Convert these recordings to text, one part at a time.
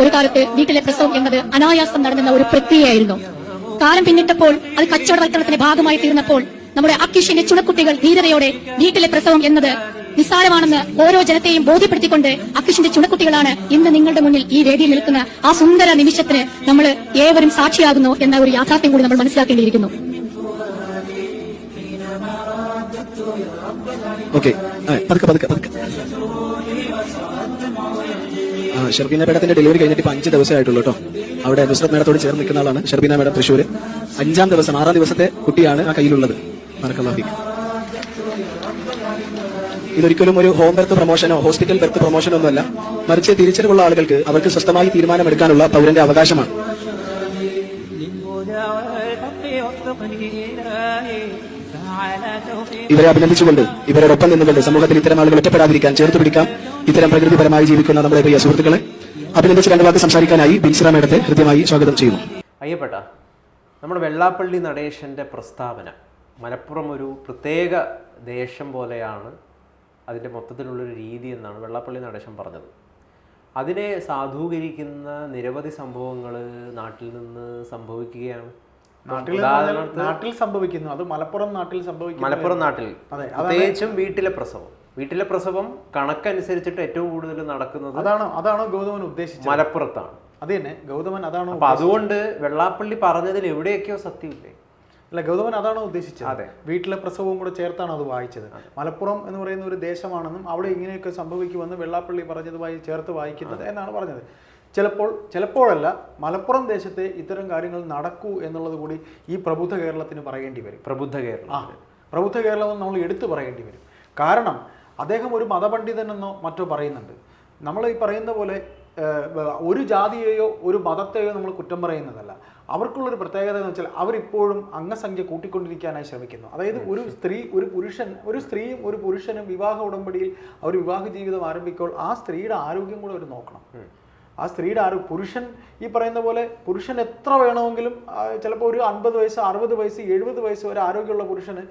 ഒരു കാലത്ത് വീട്ടിലെ പ്രസവം എന്നത് അനായാസം നടന്നുന്ന ഒരു പ്രക്രിയയായിരുന്നു. കാലം പിന്നിട്ടപ്പോൾ അത് കച്ചവടവൽക്കരണത്തിന്റെ ഭാഗമായി തീർന്നപ്പോൾ നമ്മുടെ അക്കിഷിന്റെ ചുണക്കുട്ടികൾ ധീരതയോടെ വീട്ടിലെ പ്രസവം എന്നത് നിസ്സാരമാണെന്ന് ഓരോ ജനത്തെയും ബോധ്യപ്പെടുത്തിക്കൊണ്ട് അക്കിഷിന്റെ ചുണക്കുട്ടികളാണ് ഇന്ന് നിങ്ങളുടെ മുന്നിൽ ഈ വേദിയിൽ നിൽക്കുന്ന ആ സുന്ദര നിമിഷത്തിന് നമ്മൾ ഏവരും സാക്ഷിയാകുന്നു എന്ന ഒരു യാഥാർത്ഥ്യം കൂടി നമ്മൾ മനസ്സിലാക്കേണ്ടിയിരിക്കുന്നു. ഓക്കെ പതുക്കെ പതുക്കെ പതുക്കെ. ഷെർബീന മേഡത്തിന്റെ ഡെലിവറി കഴിഞ്ഞിട്ട് ഇപ്പൊ അഞ്ച് ദിവസമായിട്ടുള്ളൂ കേട്ടോ. അവിടെ നുസ്രത് മേഡത്തോട് ചേർന്ന് നിൽക്കുന്ന ആളാണ് ഷെർബീന മേഡം തൃശ്ശൂർ അഞ്ചാം ദിവസം ആറാം ദിവസത്തെ കുട്ടിയാണ് ആ കയ്യിലുള്ളത്. മറക്കല്ലാഹിക്ക് ഇതൊരിക്കലും ഒരു ഹോം ബെർത്ത് പ്രൊമോഷനോ ഹോസ്പിറ്റൽ ബെർത്ത് പ്രൊമോഷനോ ഒന്നുമല്ല. മറിച്ച് തിരിച്ചറിവുള്ള ആളുകൾക്ക് അവർക്ക് സ്വസ്ഥമായി തീരുമാനമെടുക്കാനുള്ള പൗരന്റെ അവകാശമാണ്. ഇവരെ അഭിനന്ദിച്ചുകൊണ്ട് ഇവരോടൊപ്പം നിന്നുകൊണ്ട് സമൂഹത്തിൽ ഇത്തരം ആളുകൾ ഒറ്റപ്പെടാതിരിക്കാൻ ചേർത്ത് പിടിക്കാം. ഇത്തരം പ്രകൃതിപരമായി ജീവിക്കുന്ന നമ്മുടെ പ്രിയ സുഹൃത്തുക്കളെ അഭിനന്ദിച്ച് രണ്ടു വാക്ക് സംസാരിക്കാനായി ബിൻസിറ മേഡത്തെ ഹൃദ്യമായി സ്വാഗതം ചെയ്യുന്നു. അയ്യപ്പെട്ട നമ്മുടെ വെള്ളാപ്പള്ളി നടേശന്റെ പ്രസ്താവന മലപ്പുറം ഒരു പ്രത്യേക ദേശം പോലെയാണ് അതിന്റെ മൊത്തത്തിലുള്ളൊരു രീതി എന്നാണ് വെള്ളാപ്പള്ളി നടേശൻ പറഞ്ഞത്. അതിനെ സാധൂകരിക്കുന്ന നിരവധി സംഭവങ്ങൾ നാട്ടിൽ നിന്ന് സംഭവിക്കുകയാണ്. നാട്ടിൽ നാട്ടിൽ സംഭവിക്കുന്നു. അത് മലപ്പുറം നാട്ടിൽ സംഭവിക്കുന്നു. മലപ്പുറം നാട്ടിൽ അതെ, പ്രത്യേകിച്ചും വീട്ടിലെ പ്രസവം. വീട്ടിലെ പ്രസവം കണക്കനുസരിച്ചിട്ട് ഏറ്റവും കൂടുതൽ നടക്കുന്നത് അതാണോ അതാണോ ഗൗതമൻ ഉദ്ദേശിച്ചത്? മലപ്പുറത്താണ്. അത് തന്നെ ഗൗതമൻ അതാണോ അപ്പൊ അതുകൊണ്ട് വെള്ളാപ്പള്ളി പറഞ്ഞതിൽ എവിടെയൊക്കെയോ സത്യമില്ലേ? അല്ല ഗൗതമൻ അതാണോ ഉദ്ദേശിച്ചത്? അതെ. വീട്ടിലെ പ്രസവവും കൂടെ ചേർത്താണ് അത് വായിച്ചത്. മലപ്പുറം എന്ന് പറയുന്ന ഒരു ദേശമാണെന്നും അവിടെ ഇങ്ങനെയൊക്കെ സംഭവിക്കുമെന്ന് വെള്ളാപ്പള്ളി പറഞ്ഞതുമായി ചേർത്ത് വായിക്കുന്നത് എന്നാണ് പറഞ്ഞത്. ചിലപ്പോൾ ചിലപ്പോഴല്ല മലപ്പുറം ദേശത്തെ ഇത്തരം കാര്യങ്ങൾ നടക്കൂ എന്നുള്ളത് കൂടി ഈ പ്രബുദ്ധ കേരളത്തിന് പറയേണ്ടി വരും. പ്രബുദ്ധ കേരളം ആ പ്രബുദ്ധ കേരളം നമ്മൾ എടുത്തു പറയേണ്ടി വരും. കാരണം അദ്ദേഹം ഒരു മതപണ്ഡിതനെന്നോ മറ്റോ പറയുന്നുണ്ട്. നമ്മൾ ഈ പറയുന്ന പോലെ ഒരു ജാതിയെയോ ഒരു മതത്തെയോ നമ്മൾ കുറ്റം പറയുന്നതല്ല. അവർക്കുള്ളൊരു പ്രത്യേകത എന്ന് വെച്ചാൽ അവരിപ്പോഴും അംഗസംഖ്യ കൂട്ടിക്കൊണ്ടിരിക്കാനായി ശ്രമിക്കുന്നു. അതായത് ഒരു സ്ത്രീ ഒരു പുരുഷൻ ഒരു സ്ത്രീയും ഒരു പുരുഷനും വിവാഹ ഉടമ്പടിയിൽ അവർ വിവാഹ ജീവിതം ആരംഭിക്കുമ്പോൾ ആ സ്ത്രീയുടെ ആരോഗ്യം കൂടെ അവർ നോക്കണം. ആ സ്ത്രീയുടെ ആരോഗ്യം പുരുഷൻ ഈ പറയുന്ന പോലെ പുരുഷൻ എത്ര വേണമെങ്കിലും ചിലപ്പോൾ ഒരു അൻപത് വയസ്സ് അറുപത് വയസ്സ് എഴുപത് വയസ്സ് ഒരു ആരോഗ്യമുള്ള പുരുഷന്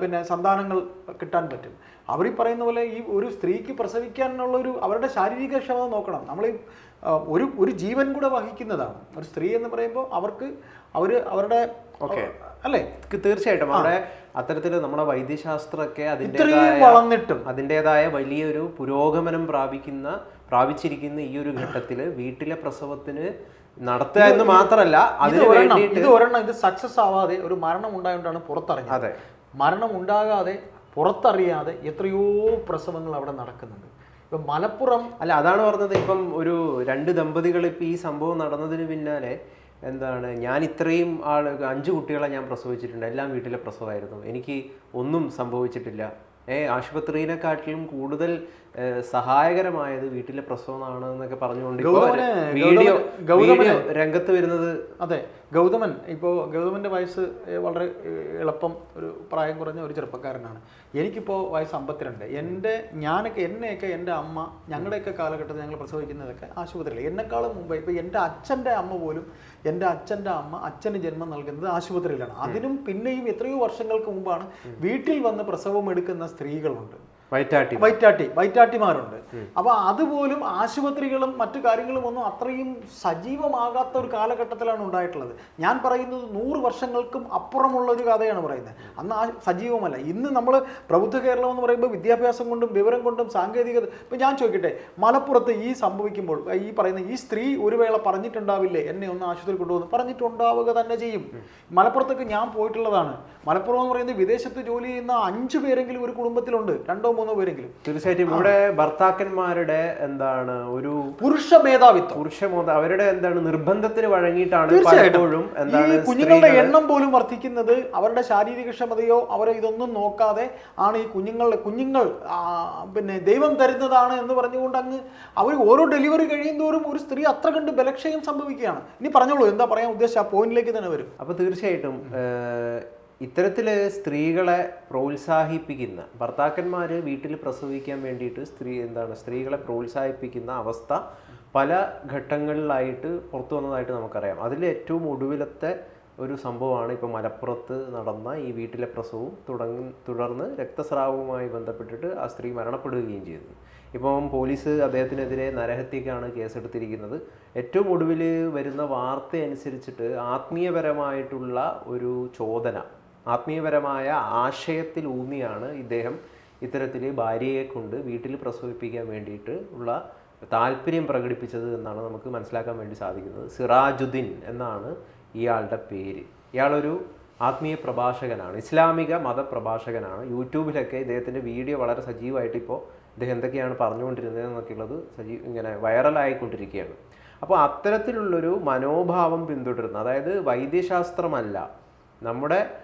പിന്നെ സന്താനങ്ങൾ കിട്ടാൻ പറ്റും. അവർ ഈ പറയുന്ന പോലെ ഈ ഒരു സ്ത്രീക്ക് പ്രസവിക്കാനുള്ള ഒരു അവരുടെ ശാരീരിക ക്ഷമത നോക്കണം. നമ്മൾ ഒരു ഒരു ജീവൻ കൂടെ വഹിക്കുന്നതാണ്. ഒരു സ്ത്രീ എന്ന് പറയുമ്പോൾ അവർക്ക് അവർ അവരുടെ അല്ലേ? ക്ക് തീർച്ചയായിട്ടും അവിടെ അത്തരത്തിൽ നമ്മുടെ വൈദ്യശാസ്ത്രമൊക്കെ അതിന്റെതായ വളർന്നിട്ടും. അതിന്റെതായ വലിയൊരു പുരോഗമനം പ്രാപിക്കുന്ന പ്രാപിച്ചിരിക്കുന്ന ഈ ഒരു ഘട്ടത്തിൽ വീട്ടിലെ പ്രസവത്തിന് നടത്തുക എന്ന് മാത്രമല്ല ഇത് അതിന് ഒരെണ്ണം വേണ്ടിയിട്ട് ഇത് ഒരെണ്ണം ഇത് സക്സസ് ആവാതെ ഒരു മരണം ഉണ്ടായതുകൊണ്ടാണ് പുറത്തിറങ്ങിയത്. മരണം ഉണ്ടാകാതെ പുറത്തറിയാതെ എത്രയോ പ്രസവങ്ങൾ അവിടെ നടക്കുന്നുണ്ട്. ഇപ്പം മലപ്പുറം അല്ല അതാണ് പറഞ്ഞത്. ഇപ്പം ഒരു രണ്ട് ദമ്പതികൾ ഇപ്പം ഈ സംഭവം നടന്നതിന് പിന്നാലെ എന്താണ് ഞാൻ ഇത്രയും ആൾ അഞ്ച് കുട്ടികളെ ഞാൻ പ്രസവിച്ചിട്ടുണ്ട്. എല്ലാം വീട്ടിലെ പ്രസവമായിരുന്നു. എനിക്ക് ഒന്നും സംഭവിച്ചിട്ടില്ല. ഏ ആശുപത്രിയിനെക്കാട്ടിലും കൂടുതൽ സഹായകരമായത് വീട്ടിലെ പ്രസവമാണ് എന്നൊക്കെ പറഞ്ഞുകൊണ്ട് വീഡിയോ ഗൗതമന്. വീഡിയോ രംഗത്ത് വരുന്നത് അതെ ഗൗതമൻ ഇപ്പോൾ ഗൗതമന്റെ വയസ്സ് വളരെ എളുപ്പം ഒരു പ്രായം കുറഞ്ഞ ഒരു ചെറുപ്പക്കാരനാണ്. എനിക്കിപ്പോൾ വയസ്സ് അമ്പത്തിരണ്ട്. എന്റെ ഞാനൊക്കെ എന്നെയൊക്കെ എന്റെ അമ്മ ഞങ്ങളുടെയൊക്കെ കാലഘട്ടത്തിൽ ഞങ്ങൾ പ്രസവിക്കുന്നതൊക്കെ ആശുപത്രിയിൽ എന്നെക്കാളും മുമ്പ് ഇപ്പോൾ എന്റെ അച്ഛന്റെ അമ്മ പോലും എന്റെ അച്ഛന്റെ അമ്മ അച്ഛന് ജന്മം നൽകുന്നത് ആശുപത്രിയിലാണ്. അതിനും പിന്നെയും എത്രയോ വർഷങ്ങൾക്ക് മുമ്പാണ് വീട്ടിൽ വന്ന് പ്രസവം എടുക്കുന്ന സ്ത്രീകളുണ്ട്. വയറ്റാട്ടി വൈറ്റാട്ടി വൈറ്റാട്ടിമാരുണ്ട് അപ്പൊ അതുപോലും ആശുപത്രികളും മറ്റു കാര്യങ്ങളും ഒന്നും അത്രയും സജീവമാകാത്ത ഒരു കാലഘട്ടത്തിലാണ് ഉണ്ടായിട്ടുള്ളത്. ഞാൻ പറയുന്നത് നൂറ് വർഷങ്ങൾക്കും അപ്പുറമുള്ള ഒരു കഥയാണ് പറയുന്നത്. അന്ന് ആ സജീവമല്ല. ഇന്ന് നമ്മൾ പ്രബുദ്ധ കേരളം എന്ന് പറയുമ്പോൾ വിദ്യാഭ്യാസം കൊണ്ടും വിവരം കൊണ്ടും സാങ്കേതികത ഇപ്പം ഞാൻ ചോദിക്കട്ടെ മലപ്പുറത്ത് ഈ സംഭവിക്കുമ്പോൾ ഈ പറയുന്ന ഈ സ്ത്രീ ഒരു വേള പറഞ്ഞിട്ടുണ്ടാവില്ലേ? എന്നെ ഒന്ന് ആശുപത്രി കൊണ്ടുവന്ന് പറഞ്ഞിട്ടുണ്ടാവുക തന്നെ ചെയ്യും. മലപ്പുറത്തേക്ക് ഞാൻ പോയിട്ടുള്ളതാണ്. മലപ്പുറം എന്ന് പറയുന്നത് വിദേശത്ത് ജോലി ചെയ്യുന്ന അഞ്ചു പേരെങ്കിലും ഒരു കുടുംബത്തിലുണ്ട്. രണ്ടോ മൂന്നോ പേരെങ്കിലും തീർച്ചയായിട്ടും ഇവിടെ ഭർത്താക്കന്മാരുടെ എന്താണ് ഒരു പുരുഷ മേധാവിത്വം. പുരുഷ അവരുടെ എന്താണ് നിർബന്ധത്തിന് വഴങ്ങിയിട്ടാണ് പലപ്പോഴും എന്താണ് കുഞ്ഞുങ്ങളുടെ എണ്ണം പോലും വർദ്ധിക്കുന്നത് അവരുടെ ശാരീരിക ക്ഷമതയോ അവരെ ഇതൊന്നും നോക്കാതെ ആണ് ഈ കുഞ്ഞുങ്ങളുടെ കുഞ്ഞുങ്ങൾ പിന്നെ ദൈവം തരുന്നതാണ് എന്ന് പറഞ്ഞുകൊണ്ട് അങ്ങ് അവർ ഓരോ ഡെലിവറി കഴിയുന്തോറും ഒരു സ്ത്രീ അത്ര കണ്ട് ബലക്ഷയം സംഭവിക്കുകയാണ്. ഇനി പറഞ്ഞോളൂ എന്താ പറയാൻ ഉദ്ദേശിച്ച ആ പോയിന്റിലേക്ക് തന്നെ വരും. അപ്പൊ തീർച്ചയായിട്ടും ഏഹ്, ഇത്തരത്തിൽ സ്ത്രീകളെ പ്രോത്സാഹിപ്പിക്കുന്ന ഭർത്താക്കന്മാർ വീട്ടിൽ പ്രസവിക്കാൻ വേണ്ടിയിട്ട് സ്ത്രീ എന്താണ് സ്ത്രീകളെ പ്രോത്സാഹിപ്പിക്കുന്ന അവസ്ഥ പല ഘട്ടങ്ങളിലായിട്ട് പുറത്തു വന്നതായിട്ട് നമുക്കറിയാം. അതിൽ ഏറ്റവും ഒടുവിലത്തെ ഒരു സംഭവമാണ് ഇപ്പോൾ മലപ്പുറത്ത് നടന്ന ഈ വീട്ടിലെ പ്രസവവും തുടങ്ങി തുടർന്ന് രക്തസ്രാവവുമായി ബന്ധപ്പെട്ടിട്ട് ആ സ്ത്രീ മരണപ്പെടുകയും ചെയ്തു. ഇപ്പം പോലീസ് അദ്ദേഹത്തിനെതിരെ നരഹത്യക്കാണ് കേസെടുത്തിരിക്കുന്നത്. ഏറ്റവും ഒടുവിൽ വരുന്ന വാർത്ത അനുസരിച്ചിട്ട് ആത്മീയപരമായിട്ടുള്ള ഒരു ചോദന ആത്മീയപരമായ ആശയത്തിൽ ഊന്നിയാണ് ഇദ്ദേഹം ഇത്തരത്തിൽ ഭാര്യയെ കൊണ്ട് വീട്ടിൽ പ്രസവിപ്പിക്കാൻ വേണ്ടിയിട്ട് ഉള്ള താല്പര്യം പ്രകടിപ്പിച്ചത് എന്നാണ് നമുക്ക് മനസ്സിലാക്കാൻ വേണ്ടി സാധിക്കുന്നത്. സിറാജുദ്ദീൻ എന്നാണ് ഇയാളുടെ പേര്. ഇയാളൊരു ആത്മീയ പ്രഭാഷകനാണ് ഇസ്ലാമിക മതപ്രഭാഷകനാണ്. യൂട്യൂബിലൊക്കെ ഇദ്ദേഹത്തിന്റെ വീഡിയോ വളരെ സജീവമായിട്ട് ഇപ്പോൾ ഇദ്ദേഹം എന്തൊക്കെയാണ് പറഞ്ഞുകൊണ്ടിരുന്നത് എന്നൊക്കെയുള്ളത് സജീവ ഇങ്ങനെ വൈറലായിക്കൊണ്ടിരിക്കുകയാണ്. അപ്പോൾ അത്തരത്തിലുള്ളൊരു മനോഭാവം പിന്തുടരുന്ന അതായത് വൈദ്യശാസ്ത്രമല്ല നമ്മുടെ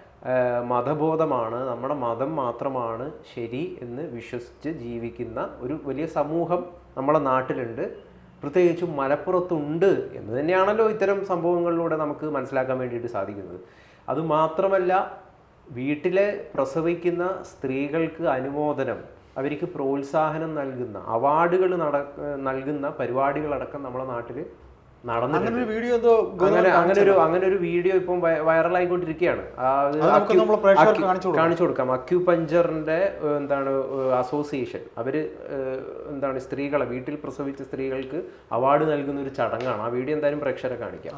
മതബോധമാണ്. നമ്മുടെ മതം മാത്രമാണ് ശരി എന്ന് വിശ്വസിച്ച് ജീവിക്കുന്ന ഒരു വലിയ സമൂഹം നമ്മുടെ നാട്ടിലുണ്ട്. പ്രത്യേകിച്ചും മലപ്പുറത്തുണ്ട് എന്ന് തന്നെയാണല്ലോ ഇത്തരം സംഭവങ്ങളിലൂടെ നമുക്ക് മനസ്സിലാക്കാൻ വേണ്ടിയിട്ട് സാധിക്കുന്നത്. അതുമാത്രമല്ല വീട്ടിലെ പ്രസവിക്കുന്ന സ്ത്രീകൾക്ക് അനുമോദനം അവർക്ക് പ്രോത്സാഹനം നൽകുന്ന അവാർഡുകൾ നട നൽകുന്ന പരിപാടികളടക്കം നമ്മുടെ നാട്ടിൽ അങ്ങനെ ഒരു വീഡിയോ എന്തോ അങ്ങനെ ഒരു അങ്ങനെ ഒരു വീഡിയോ ഇപ്പം വൈറലായിക്കൊണ്ടിരിക്കുകയാണ് കാണിച്ചു കൊടുക്കാം. അക്യു പഞ്ചറിന്റെ അക്യുപഞ്ചറിന്റെ എന്താണ് അസോസിയേഷൻ. അവർ എന്താണ് സ്ത്രീകളെ വീട്ടിൽ പ്രസവിച്ച സ്ത്രീകൾക്ക് അവാർഡ് നൽകുന്ന ഒരു ചടങ്ങാണ്. ആ വീഡിയോ എന്തായാലും പ്രേക്ഷകരെ കാണിക്കാം.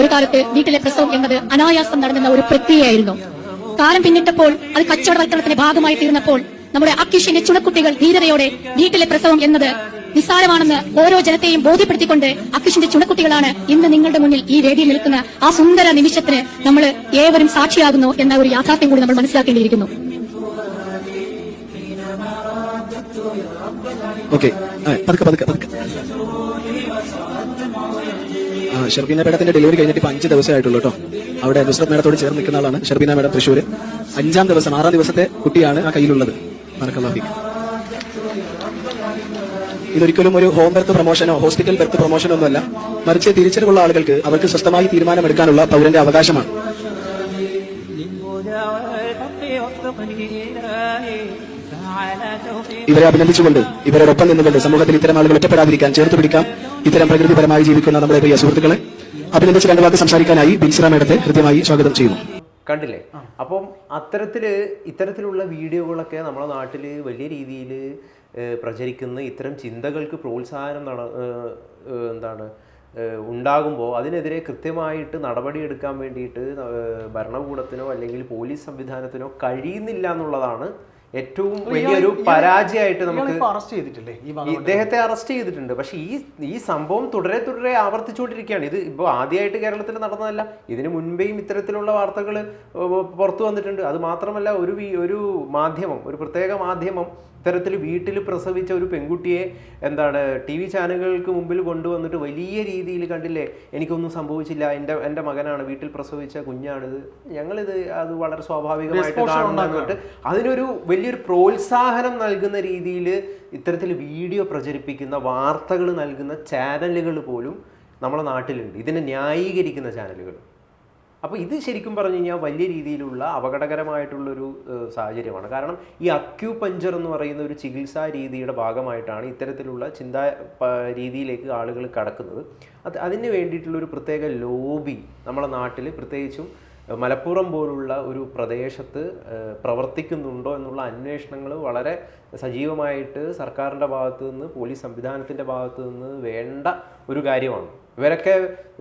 ഒരു കാലത്ത് വീട്ടിലെ പ്രസവം എന്നത് അനായാസം നടന്ന ഒരു പ്രക്രിയയായിരുന്നു. കാലം പിന്നിട്ടപ്പോൾ അത് കച്ചവടവൽക്കരണത്തിന്റെ ഭാഗമായി തീർന്നപ്പോൾ നമ്മുടെ അക്കിഷിന്റെ ചുണക്കുട്ടികൾ ധീരതയോടെ വീട്ടിലെ പ്രസവം എന്നത് നിസ്സാരമാണെന്ന് ഓരോ ജനത്തെയും ബോധ്യപ്പെടുത്തിക്കൊണ്ട് അക്കിഷിന്റെ ചുണക്കുട്ടികളാണ് ഇന്ന് നിങ്ങളുടെ മുന്നിൽ ഈ വേദിയിൽ നിൽക്കുന്ന ആ സുന്ദര നിമിഷത്തിന് നമ്മൾ ഏവരും സാക്ഷിയാകുന്നു എന്ന ഒരു യാഥാർത്ഥ്യം കൂടി നമ്മൾ മനസ്സിലാക്കേണ്ടിയിരിക്കുന്നു. ഓക്കെ. പതുക്കെ പതുക്കെ പതുക്കെ. ഷർബീന മേഡത്തിന്റെ ഡെലിവറി കഴിഞ്ഞിട്ട് ഇപ്പൊ അഞ്ച് ദിവസമേ ആയിട്ടുള്ളൂ കേട്ടോ. അവിടെ നുസ്രത് മേഡത്തോട് ചേർന്ന് നിൽക്കുന്ന ആളാണ് ഷർബീന മേഡം തൃശ്ശൂർ അഞ്ചാം ദിവസം ആറാം ദിവസത്തെ കുട്ടിയാണ് ആ കയ്യിലുള്ളത്. മറക്കല്ലാഹി ഇതൊരിക്കലും ഒരു ഹോം ബെർത്ത് പ്രൊമോഷനോ ഹോസ്പിറ്റൽ ബെർത്ത് പ്രൊമോഷനോ ഒന്നുമല്ല. മറിച്ച് തിരിച്ചറിവുള്ള ആളുകൾക്ക് അവർക്ക് സ്വസ്ഥമായി തീരുമാനമെടുക്കാനുള്ള പൗരന്റെ അവകാശമാണ്. ഇവരെ അഭിനന്ദിച്ചുകൊണ്ട് ഇവരോടൊപ്പം നിന്നുകൊണ്ട് സമൂഹത്തിൽ ഇത്തരം ആളുകൾ ഒറ്റപ്പെടാതിരിക്കാൻ ചേർത്ത് പിടിക്കാം. ഇത്തരം പ്രകൃതിപരമായി ജീവിക്കുന്ന നമ്മുടെ പ്രിയ സുഹൃത്തുക്കളെ അഭിനന്ദിച്ച് രണ്ടു വാക്ക് സംസാരിക്കാനായി ബിൻസിറ മേഡത്തെ ഹൃദ്യമായി സ്വാഗതം ചെയ്യുന്നു. കണ്ടില്ലേ? അപ്പം അത്തരത്തിൽ ഇത്തരത്തിലുള്ള വീഡിയോകളൊക്കെ നമ്മുടെ നാട്ടിൽ വലിയ രീതിയിൽ പ്രചരിക്കുന്ന ഇത്തരം ചിന്തകൾക്ക് പ്രോത്സാഹനം നട എന്താണ് ഉണ്ടാകുമ്പോൾ അതിനെതിരെ കൃത്യമായിട്ട് നടപടിയെടുക്കാൻ വേണ്ടിയിട്ട് ഭരണകൂടത്തിനോ അല്ലെങ്കിൽ പോലീസ് സംവിധാനത്തിനോ കഴിയുന്നില്ല എന്നുള്ളതാണ് ഏറ്റവും വലിയൊരു പരാജയമായിട്ട് നമുക്ക് അറസ്റ്റ് ചെയ്തിട്ടില്ലേ ഇദ്ദേഹത്തെ അറസ്റ്റ് ചെയ്തിട്ടുണ്ട്. പക്ഷേ ഈ ഈ സംഭവം തുടരെ തുടരെ ആവർത്തിച്ചുകൊണ്ടിരിക്കുകയാണ്. ഇത് ഇപ്പോൾ ആദ്യമായിട്ട് കേരളത്തിൽ നടന്നതല്ല. ഇതിനു മുൻപേയും ഇത്തരത്തിലുള്ള വാർത്തകൾ പുറത്തു വന്നിട്ടുണ്ട്. അത് മാത്രമല്ല ഒരു ഒരു മാധ്യമം ഒരു പ്രത്യേക മാധ്യമം ഇത്തരത്തിൽ വീട്ടിൽ പ്രസവിച്ച ഒരു പെൺകുട്ടിയെ എന്താണ് ടി വി ചാനലുകൾക്ക് മുമ്പിൽ കൊണ്ടുവന്നിട്ട് വലിയ രീതിയിൽ കണ്ടില്ലേ എനിക്കൊന്നും സംഭവിച്ചില്ല എന്റെ എന്റെ മകനാണ് വീട്ടിൽ പ്രസവിച്ച കുഞ്ഞാണിത്. ഞങ്ങളിത് അത് വളരെ സ്വാഭാവികമായിട്ട് Exposure അതിനൊരു വലിയൊരു പ്രോത്സാഹനം നൽകുന്ന രീതിയിൽ ഇത്തരത്തിൽ വീഡിയോ പ്രചരിപ്പിക്കുന്ന വാർത്തകൾ നൽകുന്ന ചാനലുകൾ പോലും നമ്മുടെ നാട്ടിലുണ്ട്. ഇതിനെ ന്യായീകരിക്കുന്ന ചാനലുകൾ. അപ്പോൾ ഇത് ശരിക്കും പറഞ്ഞു കഴിഞ്ഞാൽ വലിയ രീതിയിലുള്ള അപകടകരമായിട്ടുള്ളൊരു സാഹചര്യമാണ്. കാരണം ഈ അക്യൂപഞ്ചർ എന്ന് പറയുന്ന ഒരു ചികിത്സാ രീതിയുടെ ഭാഗമായിട്ടാണ് ഇത്തരത്തിലുള്ള ചിന്താ രീതിയിലേക്ക് ആളുകൾ കടക്കുന്നത്. അത് അതിന് വേണ്ടിയിട്ടുള്ളൊരു പ്രത്യേക ലോബി നമ്മുടെ നാട്ടിൽ പ്രത്യേകിച്ചും മലപ്പുറം പോലുള്ള ഒരു പ്രദേശത്ത് പ്രവർത്തിക്കുന്നുണ്ടോ എന്നുള്ള അന്വേഷണങ്ങൾ വളരെ സജീവമായിട്ട് സർക്കാരിന്റെ ഭാഗത്തു നിന്ന് പോലീസ് സംവിധാനത്തിന്റെ ഭാഗത്തു നിന്ന് വേണ്ട ഒരു കാര്യമാണ്. ഇവരൊക്കെ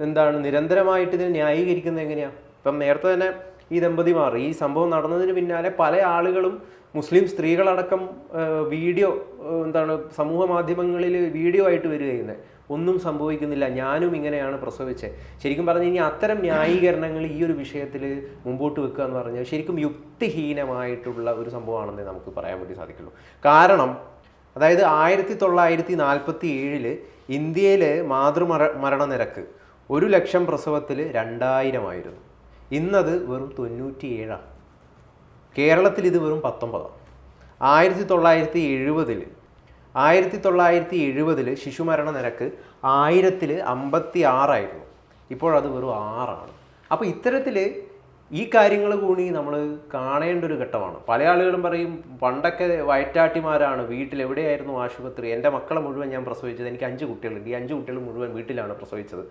എന്താണ് നിരന്തരമായിട്ട് ഇതിനെ ന്യായീകരിക്കുന്നത് എങ്ങനെയാണ് ഇപ്പം നേരത്തെ തന്നെ ഈ ദമ്പതിമാർ ഈ സംഭവം നടന്നതിന് പിന്നാലെ പല ആളുകളും മുസ്ലിം സ്ത്രീകളടക്കം വീഡിയോ എന്താണ് സമൂഹ മാധ്യമങ്ങളിൽ വീഡിയോ ആയിട്ട് വരികയുന്നത് ഒന്നും സംഭവിക്കുന്നില്ല. ഞാനും ഇങ്ങനെയാണ് പ്രസവിച്ചത് ശരിക്കും പറഞ്ഞു കഴിഞ്ഞാൽ അത്തരം ന്യായീകരണങ്ങൾ ഈ ഒരു വിഷയത്തിൽ മുമ്പോട്ട് വെക്കുക എന്ന് പറഞ്ഞാൽ ശരിക്കും യുക്തിഹീനമായിട്ടുള്ള ഒരു സംഭവമാണെന്നേ നമുക്ക് പറയാൻ വേണ്ടി സാധിക്കുള്ളൂ. കാരണം അതായത് ആയിരത്തി തൊള്ളായിരത്തി നാൽപ്പത്തി ഏഴിൽ ഇന്ത്യയിലെ മാതൃമര മരണനിരക്ക് ഒരു ലക്ഷം പ്രസവത്തിൽ രണ്ടായിരമായിരുന്നു. ഇന്നത് വെറും തൊണ്ണൂറ്റിയേഴാണ് കേരളത്തിൽ ഇത് വെറും പത്തൊമ്പതാണ് ആയിരത്തി തൊള്ളായിരത്തി എഴുപതിൽ ആയിരത്തി തൊള്ളായിരത്തി എഴുപതിൽ ശിശുമരണ നിരക്ക് ആയിരത്തിൽ അമ്പത്തി ആറായിരുന്നു ഇപ്പോഴത് വെറും ആറാണ്. അപ്പോൾ ഇത്തരത്തിൽ ഈ കാര്യങ്ങൾ കൂടി നമ്മൾ കാണേണ്ട ഒരു ഘട്ടമാണ്. പല ആളുകളും പറയും പണ്ടൊക്കെ വയറ്റാട്ടിമാരാണ് വീട്ടിൽ എവിടെയായിരുന്നു ആശുപത്രി? എന്റെ മക്കളെ മുഴുവൻ ഞാൻ പ്രസവിച്ചത് എനിക്ക് അഞ്ച് കുട്ടികളുണ്ട്. ഈ അഞ്ച് കുട്ടികൾ മുഴുവൻ വീട്ടിലാണ് പ്രസവിച്ചത്.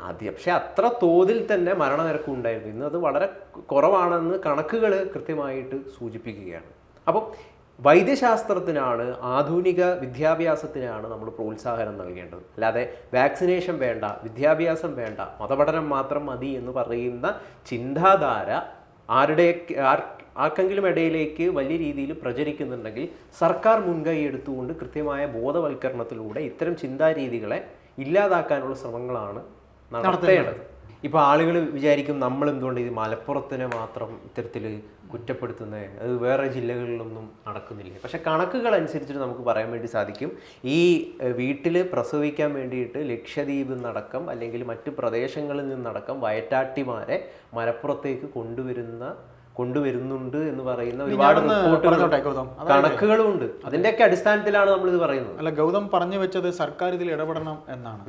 ആദ്യം പക്ഷേ അത്ര തോതിൽ തന്നെ മരണനിരക്കും ഉണ്ടായിരുന്നു. ഇന്ന് അത് വളരെ കുറവാണെന്ന് കണക്കുകൾ കൃത്യമായിട്ട് സൂചിപ്പിക്കുകയാണ്. അപ്പം വൈദ്യശാസ്ത്രത്തിനാണ് ആധുനിക വിദ്യാഭ്യാസത്തിനാണ് നമ്മൾ പ്രോത്സാഹനം നൽകേണ്ടത്. അല്ലാതെ വാക്സിനേഷൻ വേണ്ട വിദ്യാഭ്യാസം വേണ്ട മതപഠനം മാത്രം മതി എന്ന് പറയുന്ന ചിന്താധാര ആരുടെ ആർ- ആർക്കെങ്കിലും ഇടയിലേക്ക് വലിയ രീതിയിൽ പ്രചരിക്കുന്നുണ്ടെങ്കിൽ സർക്കാർ മുൻകൈ എടുത്തുകൊണ്ട് കൃത്യമായ ബോധവൽക്കരണത്തിലൂടെ ഇത്തരം ചിന്താരീതികളെ ഇല്ലാതാക്കാനുള്ള ശ്രമങ്ങളാണ് നടത്തേണ്ടത്. ഇപ്പൊ ആളുകൾ വിചാരിക്കും നമ്മൾ എന്തുകൊണ്ട് ഇത് മലപ്പുറത്തിനെ മാത്രം ഇത്തരത്തിൽ കുറ്റപ്പെടുത്തുന്നത് അത് വേറെ ജില്ലകളിലൊന്നും നടക്കുന്നില്ല? പക്ഷെ കണക്കുകൾ അനുസരിച്ചിട്ട് നമുക്ക് പറയാൻ വേണ്ടി സാധിക്കും. ഈ വീട്ടിൽ പ്രസവിക്കാൻ വേണ്ടിയിട്ട് ലക്ഷദ്വീപിൽ നിന്നടക്കം അല്ലെങ്കിൽ മറ്റു പ്രദേശങ്ങളിൽ നിന്നടക്കം വയറ്റാട്ടിമാരെ മലപ്പുറത്തേക്ക് കൊണ്ടുവരുന്ന കൊണ്ടുവരുന്നുണ്ട് എന്ന് പറയുന്ന ഒരുപാട് കണക്കുകളും ഉണ്ട്. അതിന്റെയൊക്കെ അടിസ്ഥാനത്തിലാണ് നമ്മൾ ഇത് പറയുന്നത്. അല്ല ഗൗതം പറഞ്ഞു വെച്ചത് സർക്കാർ ഇതിൽ ഇടപെടണം എന്നാണ്.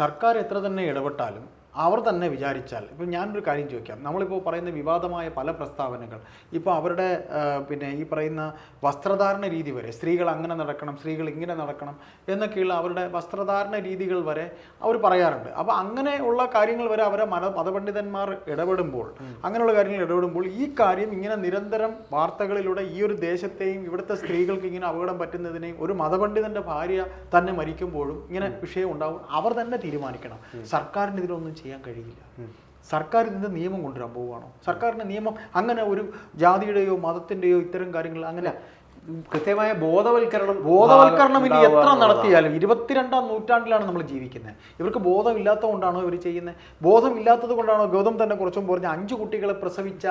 സർക്കാർ എത്ര തന്നെ ഇടപെട്ടാലും അവർ തന്നെ വിചാരിച്ചാൽ ഇപ്പം ഞാനൊരു കാര്യം ചോദിക്കാം. നമ്മളിപ്പോൾ പറയുന്ന വിവാദമായ പല പ്രസ്താവനകൾ ഇപ്പോൾ അവരുടെ പിന്നെ ഈ പറയുന്ന വസ്ത്രധാരണ രീതി വരെ സ്ത്രീകൾ അങ്ങനെ നടക്കണം സ്ത്രീകൾ ഇങ്ങനെ നടക്കണം എന്നൊക്കെയുള്ള അവരുടെ വസ്ത്രധാരണ രീതികൾ വരെ അവർ പറയാറുണ്ട്. അപ്പോൾ അങ്ങനെയുള്ള കാര്യങ്ങൾ വരെ അവരെ മത മതപണ്ഡിതന്മാർ ഇടപെടുമ്പോൾ അങ്ങനെയുള്ള കാര്യങ്ങൾ ഇടപെടുമ്പോൾ ഈ കാര്യം ഇങ്ങനെ നിരന്തരം വാർത്തകളിലൂടെ ഈ ഒരു ദേശത്തെയും ഇവിടുത്തെ സ്ത്രീകൾക്ക് ഇങ്ങനെ അപകടം പറ്റുന്നതിനെയും ഒരു മതപണ്ഡിതന്റെ ഭാര്യ തന്നെ മരിക്കുമ്പോഴും ഇങ്ങനെ വിഷയം ഉണ്ടാവും. അവർ തന്നെ തീരുമാനിക്കണം. സർക്കാരിന് ഇതിലൊന്നും ചെയ്യാൻ കഴിയില്ല. സർക്കാർ ഇതിന്റെ നിയമം കൊണ്ടുവരാൻ പോവുകയാണോ? സർക്കാരിന്റെ നിയമം അങ്ങനെ ഒരു ജാതിയുടെയോ മതത്തിന്റെയോ ഇത്തരം കാര്യങ്ങൾ അങ്ങനെ കൃത്യമായ ബോധവൽക്കരണം ബോധവൽക്കരണം ഇനി എത്ര നടത്തിയാലും ഇരുപത്തിരണ്ടാം നൂറ്റാണ്ടിലാണ് നമ്മൾ ജീവിക്കുന്നത് ഇവർക്ക് ബോധമില്ലാത്തതുകൊണ്ടാണോ ഇവർ ചെയ്യുന്നത് ബോധമില്ലാത്തത് കൊണ്ടാണോ ഗൗതം തന്നെ കുറച്ചും പറഞ്ഞ അഞ്ച് കുട്ടികളെ പ്രസവിച്ച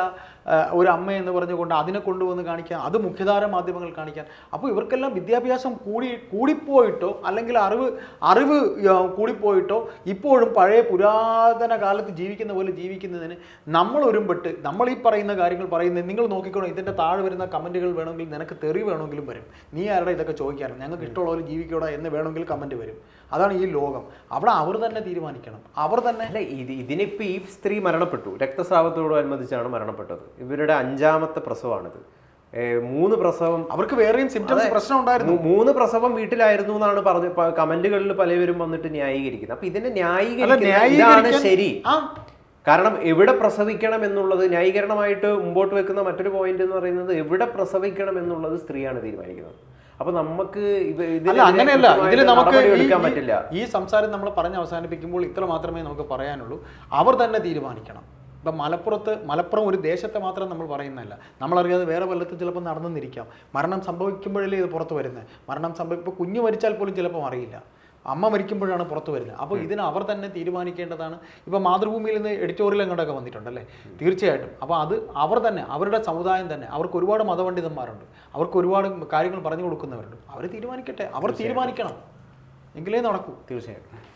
ഒരു അമ്മ എന്ന് പറഞ്ഞുകൊണ്ട് അതിനെ കൊണ്ടുവന്ന് കാണിക്കാൻ അത് മുഖ്യധാര മാധ്യമങ്ങൾ കാണിക്കാൻ? അപ്പോൾ ഇവർക്കെല്ലാം വിദ്യാഭ്യാസം കൂടി കൂടിപ്പോയിട്ടോ അല്ലെങ്കിൽ അറിവ് അറിവ് കൂടിപ്പോയിട്ടോ ഇപ്പോഴും പഴയ പുരാതന കാലത്ത് ജീവിക്കുന്ന പോലെ ജീവിക്കുന്നതിന് നമ്മൾ ഒരുമ്പെട്ട് നമ്മൾ ഈ പറയുന്ന കാര്യങ്ങൾ പറയുന്നത് നിങ്ങൾ നോക്കിക്കോണം ഇതിന്റെ താഴെ വരുന്ന കമന്റുകൾ വേണമെങ്കിൽ നിനക്ക് തെറി വേണമെങ്കിലും വരും. നീ ആരുടെ ഇതൊക്കെ ചോദിക്കാറ് ഞങ്ങൾക്ക് ഇഷ്ടമുള്ളവർ ജീവിക്കൂടാ എന്ന് വേണമെങ്കിൽ കമന്റ് വരും. അതാണ് ഈ ലോകം. അവിടെ അവർ തന്നെ തീരുമാനിക്കണം. അവർ തന്നെ അല്ല ഇത് ഇതിനിപ്പോൾ ഈ സ്ത്രീ മരണപ്പെട്ടു. രക്തസ്രാവത്തോടനുബന്ധിച്ചാണ് മരണപ്പെട്ടത്. ഇവരുടെ അഞ്ചാമത്തെ പ്രസവമാണിത്. മൂന്ന് പ്രസവം അവർക്ക് വേറെയും സിംറ്റംസ് പ്രശ്നം ഉണ്ടായിരുന്നു മൂന്ന് പ്രസവം വീട്ടിലായിരുന്നു എന്നാണ് പറഞ്ഞ് കമന്റുകളിൽ പലവരും വന്നിട്ട് ന്യായീകരിക്കുന്നത്. അപ്പൊ ഇതിന്റെ ന്യായീകരിക്കുന്നത് ന്യായീകരിക്കുന്ന ശരി? കാരണം എവിടെ പ്രസവിക്കണം എന്നുള്ളത് ന്യായീകരണമായിട്ട് മുമ്പോട്ട് വെക്കുന്ന മറ്റൊരു പോയിന്റ് എന്ന് പറയുന്നത് എവിടെ പ്രസവിക്കണം എന്നുള്ളത് സ്ത്രീയാണ് തീരുമാനിക്കുന്നത്. അപ്പൊ നമുക്ക് അങ്ങനെയല്ല. ഇതിൽ നമുക്ക് ഈ- എടുക്കാൻ പറ്റില്ല. ഈ സംസാരം നമ്മൾ പറഞ്ഞ് അവസാനിപ്പിക്കുമ്പോൾ ഇത്ര മാത്രമേ നമുക്ക് പറയാനുള്ളൂ. അവർ തന്നെ തീരുമാനിക്കണം. ഇപ്പം മലപ്പുറത്ത് മലപ്പുറം ഒരു ദേശത്തെ മാത്രം നമ്മൾ പറയുന്നതല്ല. നമ്മളറിയാതെ വേറെ വല്ലത്തും ചിലപ്പോൾ നടന്നെന്നിരിക്കാം മരണം സംഭവിക്കുമ്പോഴല്ലേ ഇത് പുറത്ത് വരുന്നത് മരണം സംഭവിക്കുമ്പോൾ കുഞ്ഞ് മരിച്ചാൽ പോലും ചിലപ്പോൾ അറിയില്ല അമ്മ മരിക്കുമ്പോഴാണ് പുറത്തു വരുന്നത്. അപ്പോൾ ഇതിന് അവർ തന്നെ തീരുമാനിക്കേണ്ടതാണ്. ഇപ്പോൾ മാതൃഭൂമിയിൽ നിന്ന് എഡിറ്റോറിയൽ അങ്ങോട്ടൊക്കെ വന്നിട്ടുണ്ടല്ലേ? തീർച്ചയായിട്ടും. അപ്പോൾ അത് അവർ തന്നെ അവരുടെ സമുദായം തന്നെ അവർക്ക് ഒരുപാട് മതപണ്ഡിതന്മാരുണ്ട്. അവർക്ക് ഒരുപാട് കാര്യങ്ങൾ പറഞ്ഞു കൊടുക്കുന്നവരുണ്ട്. അവർ തീരുമാനിക്കട്ടെ. അവർ തീരുമാനിക്കണം. എങ്കിലേ നടക്കൂ. തീർച്ചയായും